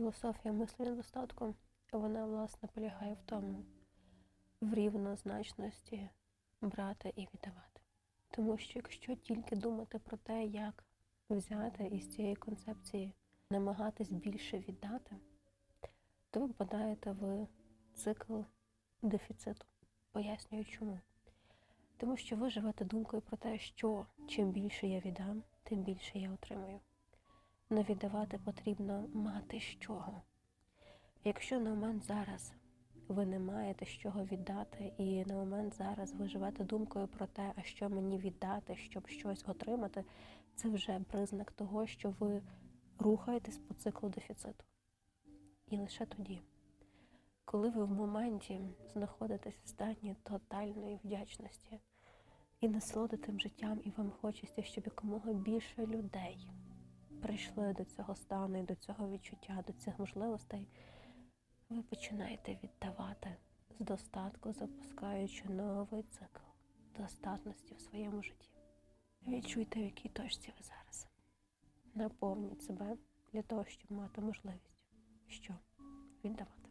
Філософія мислення достатку, вона власне полягає в тому, в рівнозначності брати і віддавати. Тому що якщо тільки думати про те, як взяти із цієї концепції, намагатись більше віддати, то ви попадаєте в цикл дефіциту. Пояснюю чому. Тому що ви живете думкою про те, що чим більше я віддам, тим більше я отримую. Не віддавати потрібно мати з чого. Якщо на момент зараз ви не маєте з чого віддати, і на момент зараз ви живете думкою про те, а що мені віддати, щоб щось отримати, це вже признак того, що ви рухаєтесь по циклу дефіциту. І лише тоді, коли ви в моменті знаходитесь в стані тотальної вдячності і насолодитим життям, і вам хочеться, щоб якомога більше людей прийшли до цього стану і до цього відчуття, до цих можливостей, ви починаєте віддавати з достатку, запускаючи новий цикл достатності в своєму житті. Відчуйте, в якій точці ви зараз. Наповніть себе для того, щоб мати можливість що віддавати.